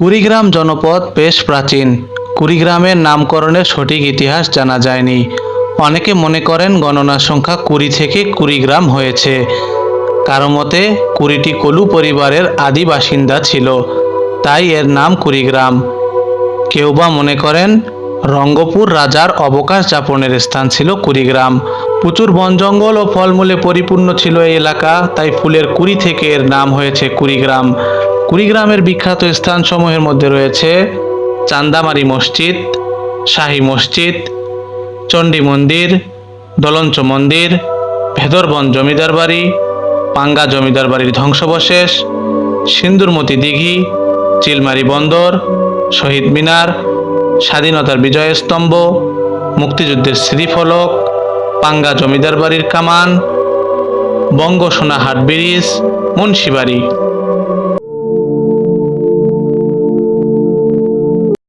কুড়িগ্রাম জনপদ বেশ প্রাচীন। কুড়িগ্রামের নামকরণের সঠিক ইতিহাস জানা যায়নি। অনেকে মনে করেন গণনার সংখ্যা কুড়ি থেকে কুড়িগ্রাম হয়েছে। কারও মতে, কুড়িটি কলু পরিবারের আদি বাসিন্দা ছিল। তাই এর নাম কুড়িগ্রাম। কেউ বা মনে করেন, রঙ্গপুর রাজার অবকাশ যাপনের স্থান ছিল কুড়িগ্রাম। প্রচুর বন জঙ্গল ও ফলমূলে পরিপূর্ণ ছিল এই এলাকা, তাই ফুলের কুড়ি থেকে এর নাম হয়েছে কুড়িগ্রাম। কুড়িগ্রামের বিখ্যাত স্থানসমূহের মধ্যে রয়েছে চান্দামারি মসজিদ, শাহী মসজিদ, চণ্ডী মন্দির, দলঞ্চ মন্দির, ভেদরবন জমিদার বাড়ি, পাঙ্গা জমিদার বাড়ির ধ্বংসবশেষ, সিন্দুরমতি দিঘি, চিলমারি বন্দর, শহীদ মিনার, স্বাধীনতার বিজয় স্তম্ভ মুক্তিযুদ্ধের স্মৃতিফলক, পাঙ্গা জমিদার বাড়ির কামান বঙ্গ সোনাহাট ব্রিজ, মুন্সিবাড়ি।